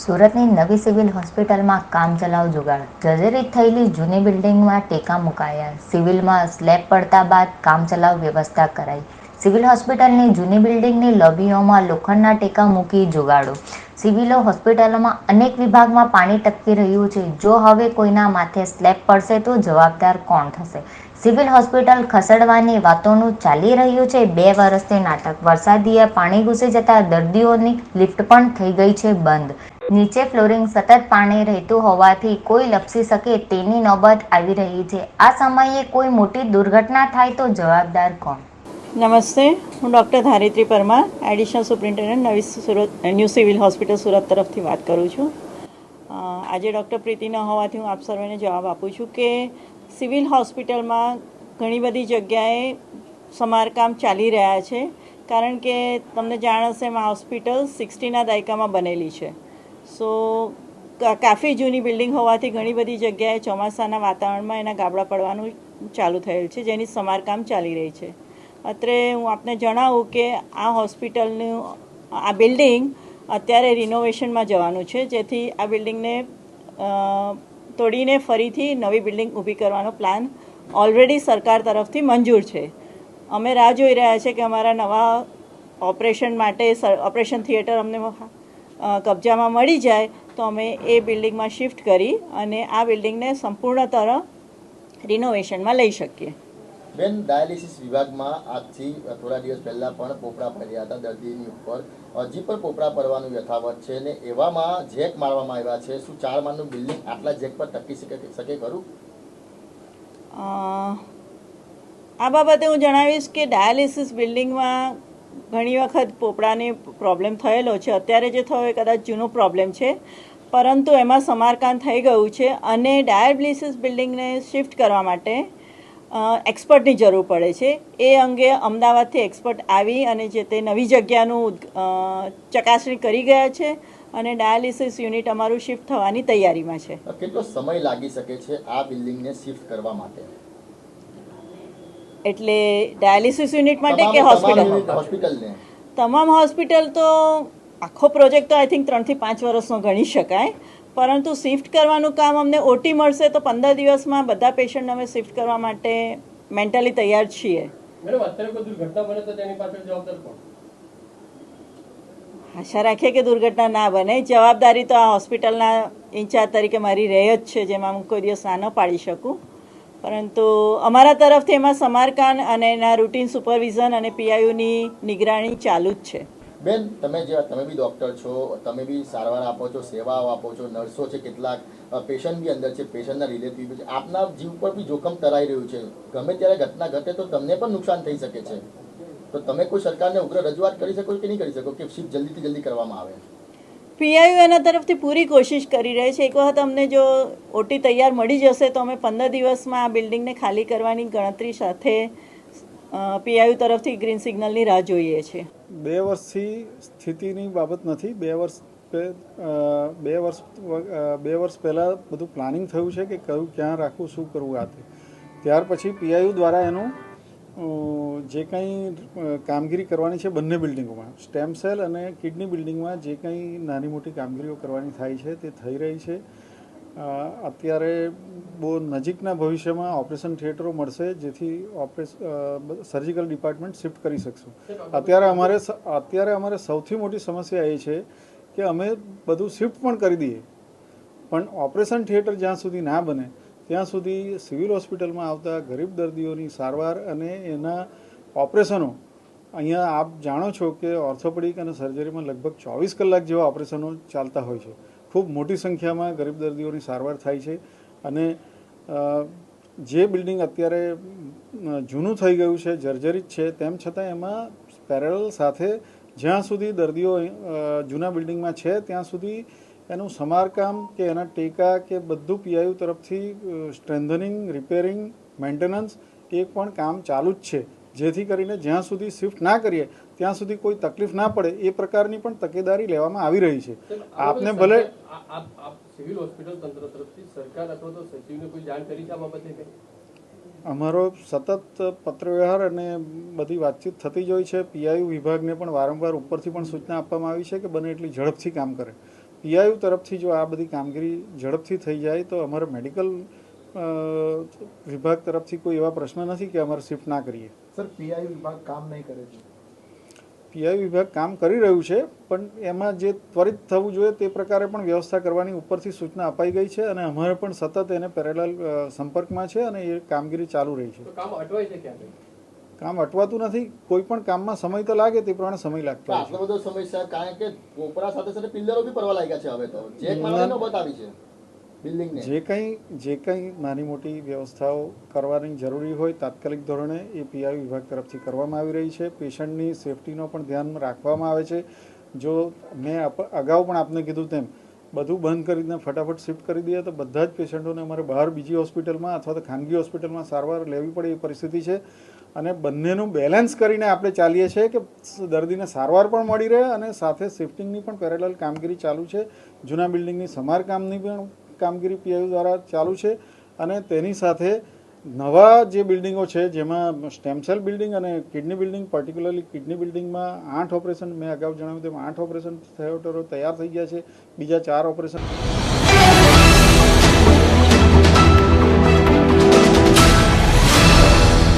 સુરતની નવી સિવિલ હોસ્પિટલમાં કામચલાઉ જુગાડ. જર્જરિત થયેલી જૂની બિલ્ડિંગમાં ટેકા મુકાયા. સિવિલમાં સ્લેબ પડતા બાદ કામચલાઉ વ્યવસ્થા કરાઈ. સિવિલ હોસ્પિટલની જૂની બિલ્ડિંગની લોબીઓમાં લોખંડના ટેકા મૂકી જુગાડો. સિવિલો હોસ્પિટલોમાં અનેક વિભાગમાં પાણી ટપકી રહ્યું છે. જો હવે કોઈના માથે સ્લેબ પડશે તો જવાબદાર કોણ થશે? સિવિલ હોસ્પિટલ ખસેડવાની વાતોનું ચાલી રહ્યું છે. બે વર્ષથી નાટક. વરસાદીએ પાણી ઘૂસી જતા દર્દીઓની લિફ્ટ પણ થઈ ગઈ છે બંધ. નીચે ફ્લોરિંગ સતત પાણી રહેતું હોવાથી કોઈ લપસી શકે તેની નોબત આવી રહી છે. આ સમયે કોઈ મોટી દુર્ઘટના થાય તો જવાબદાર કોણ? નમસ્તે, હું doctor Dharitri Parmar additional superintendent, નવી Surat, new civil hospital Surat તરફથી વાત કરું છું. આજે ડૉક્ટર પ્રીતિ ન હોવાથી હું આપ સર્વેને જવાબ આપું છું કે સિવિલ હોસ્પિટલમાં ઘણી બધી જગ્યાએ સમારકામ ચાલી રહ્યા છે. કારણ કે તમને જાણ હશે, એમાં હોસ્પિટલ સિક્સટીના દાયકામાં બનેલી છે. સો કાફી જૂની બિલ્ડિંગ હોવાથી ઘણી બધી જગ્યાએ ચોમાસાના વાતાવરણમાં એના ગાબડા પડવાનું ચાલુ થયેલ છે, જેની સમારકામ ચાલી રહી છે. અત્રે હું આપને જણાવું કે આ હોસ્પિટલનું, આ બિલ્ડિંગ અત્યારે રિનોવેશનમાં જવાનું છે, જેથી આ બિલ્ડિંગને તોડીને ફરીથી નવી બિલ્ડિંગ ઊભી કરવાનો પ્લાન ઓલરેડી સરકાર તરફથી મંજૂર છે. અમે રાહ જોઈ રહ્યા છે કે અમારા નવા ઓપરેશન માટે ઓપરેશન થિયેટર અમને કબજામાં મળી જાય તો અમે એ બિલ્ડિંગમાં શિફ્ટ કરી અને આ બિલ્ડિંગને સંપૂર્ણતર રિનોવેશનમાં લઈ શકીએ. બેન ડાયાલિસિસ વિભાગમાં આજથી થોડા દિવસ પહેલાં પણ પોપડા પડ્યા હતા દર્દીની ઉપર. હજી પણ પોપડા પડવાનું યથાવત છે ને એવામાં જેક મારવામાં આવ્યા છે. શું ચાર માળનું બિલ્ડિંગ આટલા જેક પર ટકી શકે શકે ખરું? આ બાબતે હું જણાવીશ કે ડાયાલિસિસ બિલ્ડિંગમાં ઘણી વખત પોપડાને પ્રોબ્લેમ થયેલો છે. અત્યારે જે થયો એ કદાચ જૂનો પ્રોબ્લેમ છે. પરંતુ એમાં સમારકામ થઈ ગયું છે અને ડાયાબિલિસિસ બિલ્ડિંગને શિફ્ટ કરવા માટે એક્સપર્ટની જરૂર પડે છે. એ અંગે અમદાવાદથી એક્સપર્ટ આવી અને જે તે નવી જગ્યાનું ચકાસણી કરી ગયા છે અને ડાયાલિસિસ યુનિટ અમારું શિફ્ટ થવાની તૈયારીમાં છે. કેટલો સમય લાગી શકે છે આ બિલ્ડિંગને શિફ્ટ કરવા માટે? એટલે ડાયાલિસિસ યુનિટ માટે કે તમામ- હોસ્પિટલ તમામ હોસ્પિટલ તો આખો પ્રોજેક્ટ તો આઈ થિંક ત્રણથી પાંચ વર્ષનો ગણી શકાય. પરંતુ શિફ્ટ કરવાનું કામ અમને ઓટી મળશે તો પંદર દિવસમાં બધા પેશન્ટ અમે શિફ્ટ કરવા માટે મેન્ટલી તૈયાર છીએ. મેડમ અત્યારે કોઈ દુર્ઘટના બને તો તેની પાછળ જવાબદાર કોણ? આશા રાખીએ કે દુર્ઘટના ના બને. જવાબદારી તો આ હોસ્પિટલના ઇન્ચાર્જ તરીકે મારી રહે જ છે જેમાં હું કોઈ દિવસ ના ન પાડી શકું. પરંતુ અમારા તરફથી એમાં સમારકામ અને એના રૂટીન સુપરવિઝન અને પીઆઈયુની નિગરાણી ચાલુ જ છે. બેન, તમે જે તમે બી ડૉક્ટર છો, તમે બી સારવાર આપો છો, સેવાઓ આપો છો નર્સો છે કેટલાક પેશન્ટ બી અંદર છે પેશન્ટના રિલેટિવ છે. આપના જીવ પર બી જોખમ તરાઈ રહ્યું છે. ગમે ત્યારે ઘટના ઘટે તો તમને પણ નુકસાન થઈ શકે છે. તો તમે કોઈ સરકારને ઉગ્ર રજૂઆત કરી શકો કે નહીં કરી શકો કે શિફ્ટ જલ્દીથી જલ્દી કરવામાં આવે? પીઆઈયુ એના તરફથી પૂરી કોશિશ કરી રહી છે. એક વખત અમને જો ઓટી તૈયાર મળી જશે તો અમે પંદર દિવસમાં આ બિલ્ડિંગને ખાલી કરવાની ગણતરી સાથે પીઆઈયુ તરફથી ગ્રીન સિગ્નલની રાહ જોઈએ છીએ બે વર્ષથી સ્થિતિની બાબત નથી. બે વર્ષ બે વર્ષ બે વર્ષ પહેલાં બધું પ્લાનિંગ થયું છે કે કયું ક્યાં રાખવું, શું કરવું આ ત્યાર પછી પીઆઈયુ દ્વારા એનું જે કંઈ કામગીરી કરવાની છે બંને બિલ્ડિંગોમાં. સ્ટેમ સેલ અને કિડની બિલ્ડિંગમાં જે કંઈ નાની મોટી કામગીરીઓ કરવાની થાય છે, તે થઈ રહી છે. અત્યારે બહુ નજીકના ભવિષ્યમાં ઓપરેશન થિયેટરો મળશે, જેથી ઓપરેશ સર્જિકલ ડિપાર્ટમેન્ટ શિફ્ટ કરી શકશું. અત્યારે અમારે અત્યારે અમારે સૌથી મોટી સમસ્યા એ છે કે અમે બધું શિફ્ટ પણ કરી દઈએ. પણ ઓપરેશન થિયેટર જ્યાં સુધી ના બને ત્યાં સુધી સિવિલ હોસ્પિટલમાં આવતા ગરીબ દર્દીઓની સારવાર અને એના ઓપરેશનો, અહીંયા આપ જાણો છો કે ઓર્થોપેડિક અને સર્જરીમાં લગભગ ચોવીસ કલાક જેવા ઓપરેશનો ચાલતા હોય છે. ખૂબ મોટી સંખ્યામાં ગરીબ દર્દીઓની સારવાર થાય છે અને જે બિલ્ડિંગ અત્યારે જૂનું થઈ ગયું છે, જર્જરિત છે, તેમ છતાં એમાં પેરેલલ સાથે જ્યાં સુધી દર્દીઓ જૂના બિલ્ડિંગમાં છે, ત્યાં સુધી એનું સમારકામ કે એના ટેકા કે બધું પીઆઈયુ તરફથી સ્ટ્રેન્થનિંગ રિપેરિંગ મેન્ટેનન્સ એ પણ કામ ચાલુ જ છે. જેથી કરીને જ્યાં સુધી શિફ્ટ ના કરીએ ત્યાં સુધી કોઈ તકલીફ ના પડે એ પ્રકારની પણ તકેદારી લેવામાં આવી રહી છે. આપને ભલે સિવિલ હોસ્પિટલ તંત્ર તરફથી સરકાર અથવા તો સચિવને કોઈ જાણ કરી છે આ બાબતે અમારો સતત પત્રવ્યવહાર અને બધી વાતચીત થતી જ હોય છે. પીઆઈયુ વિભાગને પણ વારંવાર ઉપરથી પણ સૂચના આપવામાં આવી છે કે બને એટલી ઝડપથી કામ કરે. પીઆઈયુ તરફથી જો આ બધી કામગીરી ઝડપથી થઈ જાય તો અમારે મેડિકલ વિભાગ તરફથી કોઈ એવા પ્રશ્ન નથી કે અમારે શિફ્ટ ના કરીએ. સર પીઆઈ વિભાગ કામ નહીં કરે છે. પીઆઈ વિભાગ કામ કરી રહ્યું છે પણ એમાં જે ત્વરિત થવું જોઈએ તે પ્રકારે પણ વ્યવસ્થા કરવાની ઉપરથી સૂચના અપાઈ ગઈ છે અને અમારે પણ સતત એને પેરેલલ સંપર્કમાં છે અને એ કામગીરી ચાલુ રહી છે. કામ અટવાય છે ક્યાં કામ અટવાતું નથી કોઈ પણ કામમાં સમય તો લાગે તે પ્રમાણે સમય લાગતો આટલો બધો સમય સર કારણ કે કોપરા સાથે સાથે પિલ્લરો બી પડવા લાગ્યા છે હવે તો. જે નોબત આવી છે બિલ્ડિંગને. જે કંઈ જે કંઈ નાની મોટી વ્યવસ્થાઓ કરવાની જરૂરી હોય તાત્કાલિક ધોરણે એ પીઆઈ વિભાગ તરફથી કરવામાં આવી રહી છે. પેશન્ટની સેફટીનો પણ ધ્યાન રાખવામાં આવે છે. જો મેં અગાઉ પણ આપને કીધું તેમ બધું બંધ કરીને ફટાફટ શિફ્ટ કરી દઈએ તો બધા જ પેશન્ટોને અમારે બહાર બીજી હોસ્પિટલમાં અથવા તો ખાનગી હોસ્પિટલમાં સારવાર લેવી પડે એ પરિસ્થિતિ છે. અને બંનેનું બેલેન્સ કરીને આપણે ચાલીએ છીએ કે દર્દીને સારવાર પણ મળી રહે અને સાથે શિફ્ટિંગની પણ પેરેલલ કામગીરી ચાલુ છે. જૂના બિલ્ડિંગની સમારકામની પણ કામગીરી પીઆઈયુ દ્વારા ચાલુ છે અને તેની સાથે નવા જે બિલ્ડિંગો છે, જેમાં સ્ટેમસેલ બિલ્ડિંગ અને કિડની બિલ્ડિંગ પર્ટિક્યુલરલી કિડની બિલ્ડિંગમાં આઠ ઓપરેશન મેં અગાઉ જણાવ્યું તેમ આઠ ઓપરેશન થયો તૈયાર થઈ ગયા છે. બીજા ચાર ઓપરેશન